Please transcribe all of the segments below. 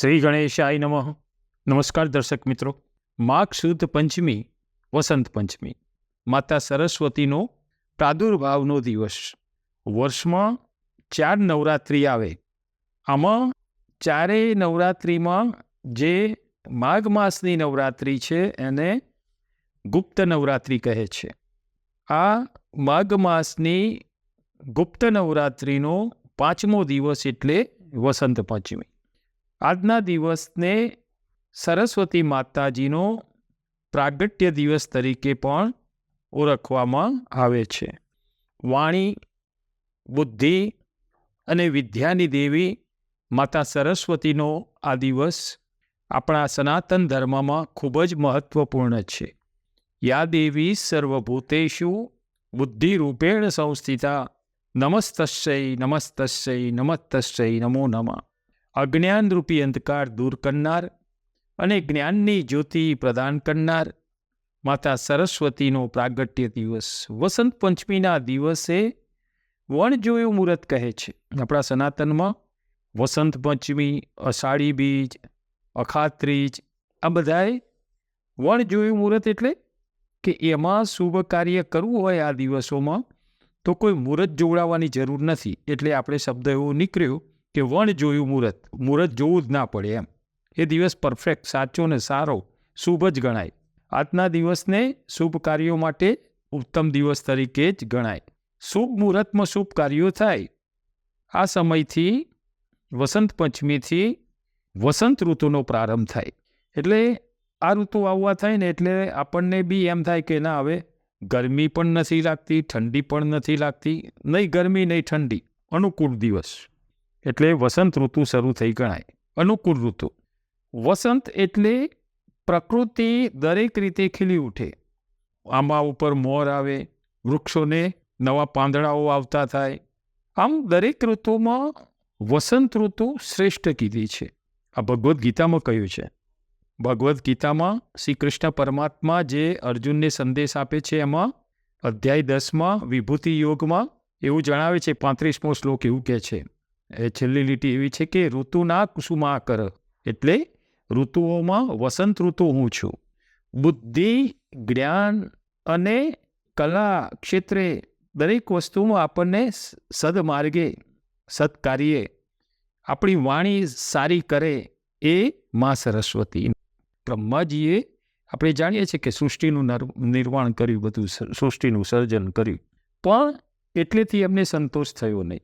શ્રી ગણેશાય નમઃ. નમસ્કાર દર્શક મિત્રો. માઘ શુદ્ધ પંચમી, વસંત પંચમી. માતા સરસ્વતીનો પ્રાદુર્ભાવનો દિવસ. વર્ષમાં ચાર નવરાત્રિ આવે. આમાં ચારેય નવરાત્રિમાં જે માઘ માસની નવરાત્રિ છે એને ગુપ્ત નવરાત્રિ કહે છે. આ માઘ માસની ગુપ્ત નવરાત્રિનો પાંચમો દિવસ એટલે વસંત પંચમી. આજના દિવસને સરસ્વતી માતાજીનો પ્રાગટ્ય દિવસ તરીકે પણ ઓળખવામાં આવે છે. વાણી, બુદ્ધિ અને વિદ્યાની દેવી માતા સરસ્વતીનો આ દિવસ આપણા સનાતન ધર્મમાં ખૂબ જ મહત્વપૂર્ણ છે. યા દેવી સર્વભૂતેશુ બુદ્ધિરૂપેણ સંસ્થિતા નમસ્તસ્ય નમસ્તસ્ય નમસ્તસ્ય નમો નમઃ. અજ્ઞાનરૂપી અંધકાર દૂર કરનાર અને જ્ઞાનની જ્યોતિ પ્રદાન કરનાર માતા સરસ્વતીનો પ્રાગટ્ય દિવસ. વસંત પંચમીના દિવસે વણજોયું મુહૂર્ત કહે છે. આપણા સનાતનમાં વસંત પંચમી, અષાઢી બીજ, અખાત્રીજ, આ બધાએ વણજોયું મુહૂર્ત એટલે કે એમાં શુભ કાર્ય કરવું હોય આ દિવસોમાં તો કોઈ મુહૂર્ત જોડાવાની જરૂર નથી. એટલે આપણે શબ્દ એવો નીકળ્યો કે વણ જોયું મુહૂર્ત મુહૂર્ત જોવું જ ના પડે એમ. એ દિવસ પરફેક્ટ સાચો ને સારો, શુભ જ ગણાય. આજના દિવસને શુભ કાર્યો માટે ઉત્તમ દિવસ તરીકે જ ગણાય. શુભ મુહૂર્તમાં શુભ કાર્યો થાય. આ સમયથી, વસંત પંચમીથી વસંત ઋતુનો પ્રારંભ થાય. એટલે આ ઋતુ આવવા થાય ને એટલે આપણને બી એમ થાય કે ના, હવે ગરમી પણ નથી લાગતી, ઠંડી પણ નથી લાગતી. નહીં ગરમી, નહીં ઠંડી. અનુકૂળ દિવસ. એટલે વસંત ઋતુ શરૂ થઈ ગણાય. અનુકૂળ ઋતુ. વસંત એટલે પ્રકૃતિ દરેક રીતે ખીલી ઉઠે. આંબા ઉપર મોર આવે, વૃક્ષોને નવા પાંદડાઓ આવતા થાય. આમ દરેક ઋતુમાં વસંત ઋતુ શ્રેષ્ઠ કીધી છે. આ ભગવદ્ ગીતામાં કહ્યું છે. ભગવદ્ ગીતામાં શ્રી કૃષ્ણ પરમાત્મા જે અર્જુનને સંદેશ આપે છે, એમાં અધ્યાય દસમાં વિભૂતિ યોગમાં એવું જણાવે છે, પાંત્રીસમો શ્લોક એવું કહે છે. એ છેલ્લી લીટી એવી છે કે ઋતુના કુસુમાકર. એટલે ઋતુઓમાં વસંત ઋતુ હું છું. બુદ્ધિ, જ્ઞાન અને કલા ક્ષેત્રે દરેક વસ્તુમાં આપણને સદમાર્ગે, સત્કાર્યે આપણી વાણી સારી કરે એ મા સરસ્વતી. બ્રહ્માજીએ આપણે જાણીએ છીએ કે સૃષ્ટિનું નિર્માણ કર્યું, બધું સૃષ્ટિનું સર્જન કર્યું. પણ એટલેથી એમને સંતોષ થયો નહીં.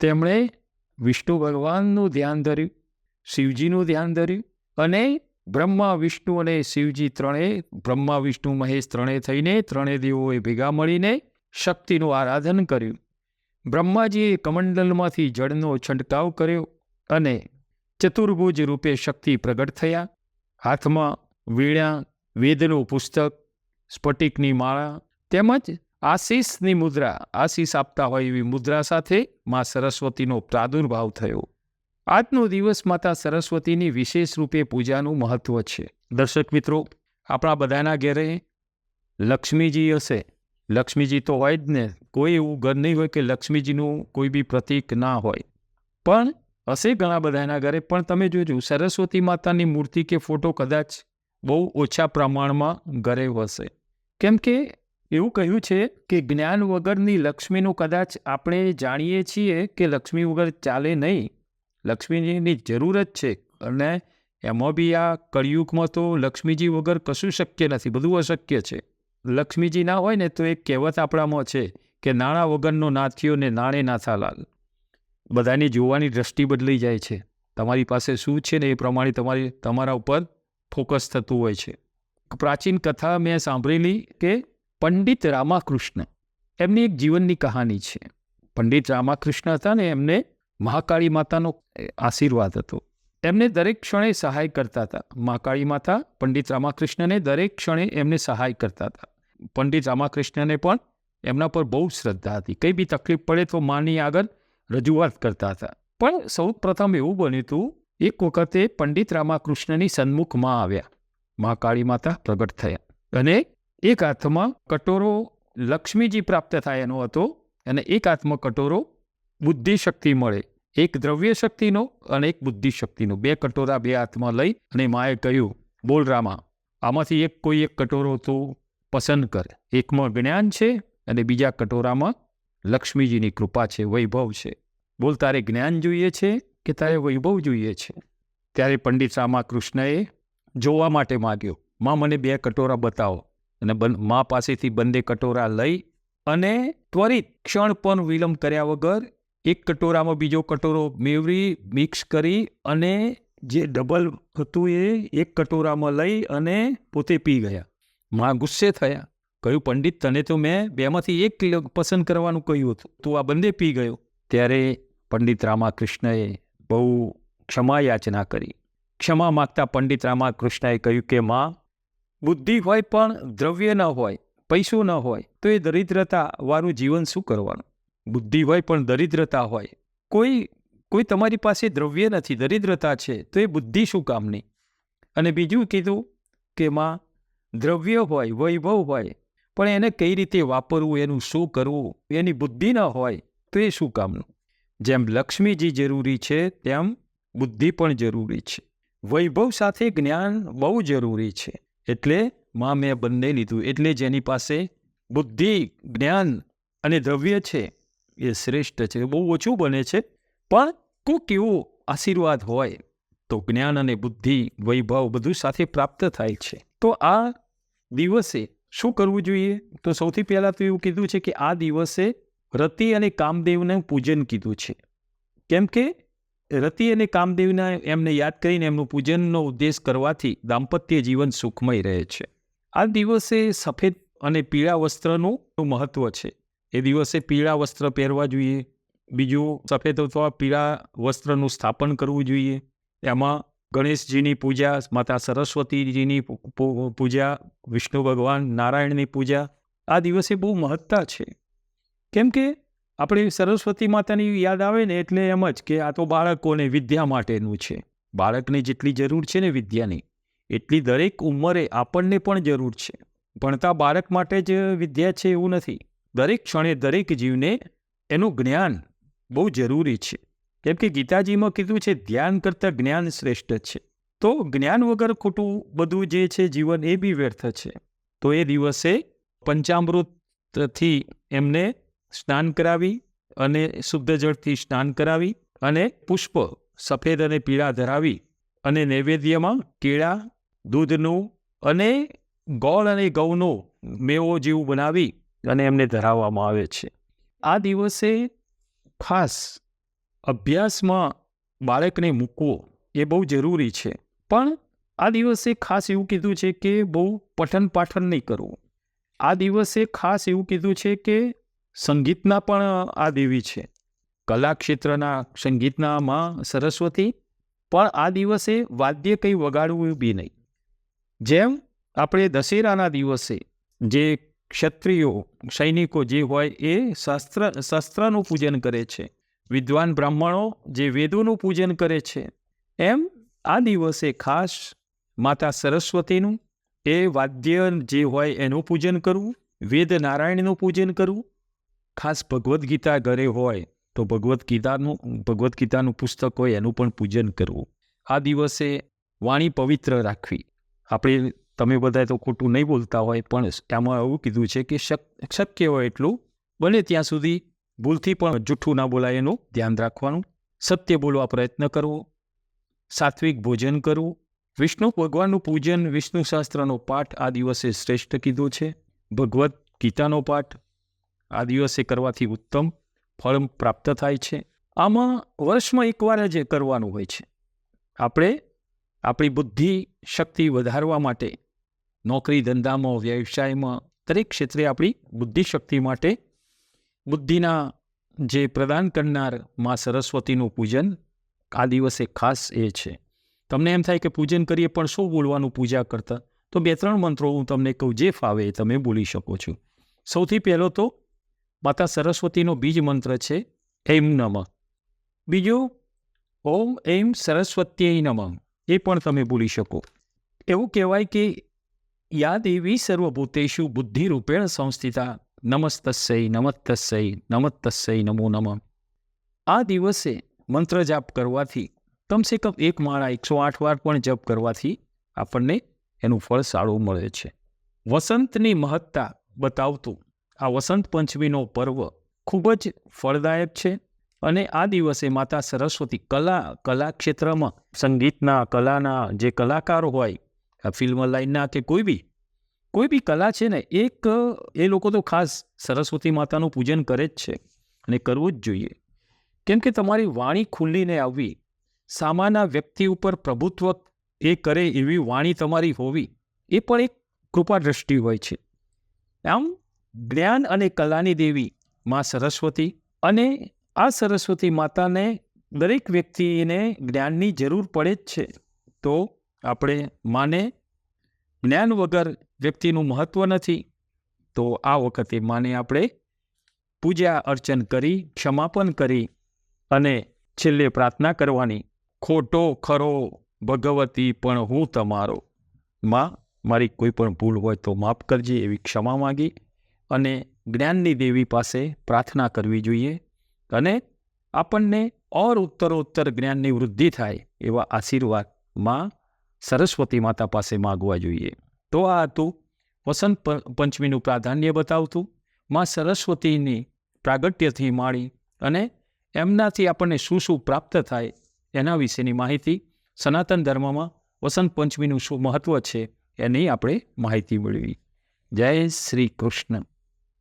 તેમણે વિષ્ણુ ભગવાનનું ધ્યાન ધર્યું, શિવજીનું ધ્યાન ધર્યું અને બ્રહ્મા, વિષ્ણુ અને શિવજી ત્રણેય, બ્રહ્મા, વિષ્ણુ, મહેશ ત્રણે થઈને ત્રણેય દેવોએ ભેગા મળીને શક્તિનું આરાધન કર્યું. બ્રહ્માજીએ કમંડલમાંથી જળનો છંટકાવ કર્યો અને ચતુર્ભુજ રૂપે શક્તિ પ્રગટ થયા. હાથમાં વીણા વેદનું પુસ્તક, સ્ફટિકની માળા તેમજ આશીષની મુદ્રા. આશીષ આપતા હોય એવી મુદ્રા સાથે મા સરસ્વતીનો પ્રાદુર્ભાવ થયો. આજનો દિવસ માતા સરસ્વતીની વિશેષ રૂપે પૂજાનું મહત્વ છે. દર્શક મિત્રો, આપણા બધાના ઘેરે લક્ષ્મીજી હશે. લક્ષ્મીજી તો હોય જ ને. કોઈ એવું ઘર નહીં હોય કે લક્ષ્મીજીનું કોઈ બી પ્રતીક ના હોય. પણ હશે ઘણા બધાના ઘરે. પણ તમે જોજો, સરસ્વતી માતાની મૂર્તિ કે ફોટો કદાચ બહુ ઓછા પ્રમાણમાં ઘરે હશે. કેમ કે એવું કહ્યું છે કે જ્ઞાન વગરની લક્ષ્મીનું કદાચ આપણે જાણીએ છીએ કે લક્ષ્મી વગર ચાલે નહીં. લક્ષ્મીજીની જરૂર જ છે. અને એમાં બી આ કળિયુગમાં તો લક્ષ્મીજી વગર કશું શક્ય નથી, બધું અશક્ય છે. લક્ષ્મીજી ના હોય ને તો એક કહેવત આપણામાં છે કે નાણાં વગરનો નાથિયો ને નાણે નાથાલાલ બધાની જોવાની દ્રષ્ટિ બદલાઈ જાય છે. તમારી પાસે શું છે ને એ પ્રમાણે તમારી, તમારા ઉપર ફોકસ થતું હોય છે. પ્રાચીન કથા મેં સાંભળેલી કે પંડિત રામાકૃષ્ણ. એમની એક જીવનની કહાની છે. પંડિત રામાકૃષ્ણ હતા ને એમને મહાકાળી માતાનો આશીર્વાદ હતો. એમને દરેક ક્ષણે સહાય કરતા હતા. મહાકાળી માતા પંડિત રામાકૃષ્ણને દરેક ક્ષણે એમને સહાય કરતા હતા. પંડિત રામાકૃષ્ણને પણ એમના પર બહુ શ્રદ્ધા હતી. કંઈ બી તકલીફ પડે તો માની આગળ રજૂઆત કરતા હતા. પણ સૌ પ્રથમ એવું બન્યું હતું, એક વખતે પંડિત રામાકૃષ્ણની સન્મુખમાં આવ્યા. મહાકાળી માતા પ્રગટ થયા અને એક હાથમાં કટોરો લક્ષ્મીજી પ્રાપ્ત થાય એનો હતો અને એક હાથમાં કટોરો બુદ્ધિ શક્તિ મળે. એક દ્રવ્ય શક્તિનો અને એક બુદ્ધિ શક્તિનો બે કટોરા બે હાથમાં લઈ અને માએ કહ્યું, બોલ રામા, આમાંથી એક કોઈ એક કટોરો તું પસંદ કર. એકમાં જ્ઞાન છે અને બીજા કટોરામાં લક્ષ્મીજીની કૃપા છે, વૈભવ છે. બોલ, તારે જ્ઞાન જોઈએ છે કે તારે વૈભવ જોઈએ છે? ત્યારે પંડિત રામાકૃષ્ણએ જોવા માટે માગ્યો, માં, મને બે કટોરા બતાવો. અને મા પાસેથી બંને કટોરા લઈ અને ત્વરિત ક્ષણ પણ વિલંબ કર્યા વગર એક કટોરામાં બીજો કટોરો મેળવી મિક્સ કરી અને જે ડબલ હતું એ એક કટોરામાં લઈ અને પોતે પી ગયા. મા ગુસ્સે થયા. કહ્યું, પંડિત, તને તો મેં બેમાંથી એક પસંદ કરવાનું કહ્યું હતું. તું આ બંને પી ગયો. ત્યારે પંડિત રામાકૃષ્ણએ બહુ ક્ષમા યાચના કરી. ક્ષમા માગતા પંડિત રામાકૃષ્ણએ કહ્યું કે, માં બુદ્ધિ હોય પણ દ્રવ્ય ન હોય, પૈસો ન હોય, તો એ દરિદ્રતા વાળું જીવન શું કરવાનું? બુદ્ધિ હોય પણ દરિદ્રતા હોય. કોઈ કોઈ તમારી પાસે દ્રવ્ય નથી, દરિદ્રતા છે, તો એ બુદ્ધિ શું કામની? અને બીજું કીધું કે માં, દ્રવ્ય હોય, વૈભવ હોય, પણ એને કઈ રીતે વાપરવું, એનું શું કરવું, એની બુદ્ધિ ન હોય, તો એ શું કામનું? જેમ લક્ષ્મીજી જરૂરી છે, તેમ બુદ્ધિ પણ જરૂરી છે. વૈભવ સાથે જ્ઞાન બહુ જરૂરી છે. એટલે માં મેં બંને લીધું. એટલે જેની પાસે બુદ્ધિ, જ્ઞાન અને દ્રવ્ય છે. એ શ્રેષ્ઠ છે. બહુ ઓછું બને છે. પણ કોઈક એવો આશીર્વાદ હોય તો જ્ઞાન અને બુદ્ધિ, વૈભવ બધું સાથે પ્રાપ્ત થાય છે. તો આ દિવસે શું કરવું જોઈએ? તો સૌથી પહેલાં તો એવું કીધું છે કે આ દિવસે રતિ અને કામદેવને પૂજન કીધું છે. કેમ કે રતિ અને કામદેવના એમને યાદ કરીને એમનું પૂજનનો ઉદ્દેશ કરવાથી દાંપત્ય જીવન સુખમય રહે છે. આ દિવસે સફેદ અને પીળા વસ્ત્રનું મહત્વ છે. એ દિવસે પીળા વસ્ત્ર પહેરવા જોઈએ, બીજું સફેદ અથવા પીળા વસ્ત્રનું સ્થાપન કરવું જોઈએ. એમાં ગણેશજીની પૂજા, માતા સરસ્વતીજીની પૂજા, વિષ્ણુ ભગવાન નારાયણની પૂજા, આ દિવસે બહુ મહત્તા છે. કેમ કે આપણે સરસ્વતી માતાની યાદ આવે ને એટલે એમ જ કે આ તો બાળકોને વિદ્યા માટેનું છે. બાળકને જેટલી જરૂર છે ને વિદ્યાની, એટલી દરેક ઉંમરે આપણને પણ જરૂર છે. ભણતા બાળક માટે જ વિદ્યા છે એવું નથી. દરેક ક્ષણે દરેક જીવને એનું જ્ઞાન બહુ જરૂરી છે. કેમ કે ગીતાજીમાં કીધું છે, ધ્યાન કરતાં જ્ઞાન શ્રેષ્ઠ છે. તો જ્ઞાન વગર ખોટું બધું જે છે જીવન એ બી વ્યર્થ છે. તો એ દિવસે પંચામૃતથી એમને સ્નાન કરાવી અને શુદ્ધ જળથી સ્નાન કરાવી અને પુષ્પ સફેદ અને પીળા ધરાવી અને નૈવેદ્યમાં કેળા, દૂધનું અને ગોળ અને ઘઉંનો મેવો જેવું બનાવી અને એમને ધરાવવામાં આવે છે. આ દિવસે ખાસ અભ્યાસમાં બાળકને મૂકવો એ બહુ જરૂરી છે. પણ આ દિવસે ખાસ એવું કીધું છે કે બહુ પઠન પાઠન નહીં કરવું. આ દિવસે ખાસ એવું કીધું છે કે સંગીતના પણ આ દેવી છે. કલા ક્ષેત્રના સંગીતના માં સરસ્વતી, પણ આ દિવસે વાદ્ય કંઈ વગાડવું બી નહીં. જેમ આપણે દશેરાના દિવસે જે ક્ષત્રિયો, સૈનિકો જે હોય એ શસ્ત્ર, શસ્ત્રનું પૂજન કરે છે, વિદ્વાન બ્રાહ્મણો જે વેદોનું પૂજન કરે છે, એમ આ દિવસે ખાસ માતા સરસ્વતીનું એ વાદ્ય જે હોય એનું પૂજન કરવું, વેદ નારાયણનું પૂજન કરવું ખાસ ભગવદ્ ગીતા ઘરે હોય, તો ભગવદ્ ગીતાનું ભગવદ્ ગીતાનું પુસ્તક હોય, એનું પણ પૂજન કરવું. આ દિવસે વાણી પવિત્ર રાખવી. આપણે, તમે બધા તો ખોટું નહીં બોલતા હોય, પણ એમાં એવું કીધું છે કે શક, શક્ય હોય એટલું, બને ત્યાં સુધી ભૂલથી પણ જૂઠું ના બોલાય, એનું ધ્યાન રાખવાનું. સત્ય બોલવા પ્રયત્ન કરવો. સાત્વિક ભોજન કરવું. વિષ્ણુ ભગવાનનું પૂજન, વિષ્ણુ શાસ્ત્રનો પાઠ આ દિવસે શ્રેષ્ઠ કીધું છે. ભગવદ્ ગીતાનો પાઠ આ દિવસે કરવાથી ઉત્તમ ફળ પ્રાપ્ત થાય છે. આમાં વર્ષમાં એકવાર જ કરવાનું હોય છે. આપણે આપણી બુદ્ધિ શક્તિ વધારવા માટે, નોકરી ધંધામાં, વ્યવસાયમાં, દરેક ક્ષેત્રે આપણી બુદ્ધિ શક્તિ માટે બુદ્ધિના જે પ્રદાન કરનાર મા સરસ્વતીનું પૂજન આ દિવસે ખાસ એ છે. તમને એમ થાય કે પૂજન કરીએ પણ શું બોલવાનું પૂજા કરતા? તો બે ત્રણ મંત્રો હું તમને કહું, જે ફાવે એ તમે બોલી શકો છો. સૌથી પહેલો તો માતા સરસ્વતીનો બીજ મંત્ર છે એમ નમ. બીજું, ઓમ એમ સરસ્વતી નમ. એ પણ તમે ભૂલી શકો. એવું કહેવાય કે યાદ એવી સર્વભૂતેષુ બુદ્ધિરૂપેણ સંસ્થિતા, નમસ્તસ્ય નમસ્તસ્ય નમસ્તસ્ય નમો નમ. આ દિવસે મંત્ર જાપ કરવાથી, કમસે કમ એક માળા એકસો આઠ વાર પણ જપ કરવાથી આપણને એનું ફળ સારું મળે છે. વસંતની મહત્તા બતાવતું આ વસંત પંચમીનો પર્વ ખૂબ જ ફળદાયક છે અને આ દિવસે માતા સરસ્વતી કલા કલા ક્ષેત્રમાં સંગીતના, કલાના જે કલાકારો હોય ફિલ્મ લાઈનના કે કોઈ બી કોઈ બી કલા છે ને, એક, એ લોકો તો ખાસ સરસ્વતી માતાનું પૂજન કરે જ છે અને કરવું જ જોઈએ. કેમ કે તમારી વાણી ખુલ્લીને આવવી સામાના વ્યક્તિ ઉપર પ્રભુત્વ એ કરે એવી વાણી તમારી હોવી, એ પણ એક કૃપા દ્રષ્ટિ હોય છે. આમ જ્ઞાન અને કલાની દેવી માં સરસ્વતી અને આ સરસ્વતી માતાને દરેક વ્યક્તિને જ્ઞાનની જરૂર પડે જ છે. તો આપણે માને જ્ઞાન વગર વ્યક્તિનું મહત્ત્વ નથી. તો આ વખતે માને આપણે પૂજા અર્ચન કરી, ક્ષમાપન કરી અને છેલ્લે પ્રાર્થના કરવાની. ખોટો ખરો ભગવતી, પણ હું તમારો. માં, મારી કોઈ પણ ભૂલ હોય તો માફ કરજે એવી ક્ષમા માગી. અને જ્ઞાનની દેવી પાસે પ્રાર્થના કરવી જોઈએ અને આપણને ઓર ઉત્તરોત્તર જ્ઞાનની વૃદ્ધિ થાય એવા આશીર્વાદમાં સરસ્વતી માતા પાસે માગવા જોઈએ. તો આ હતું વસંત પંચમીનું પ્રાધાન્ય બતાવતું. માં સરસ્વતીની પ્રાગટ્યથી માળી અને એમનાથી આપણને શું શું પ્રાપ્ત થાય એના વિશેની માહિતી સનાતન ધર્મમાં વસંત પંચમીનું શું મહત્ત્વ છે એની આપણે માહિતી મેળવી. જય શ્રી કૃષ્ણ.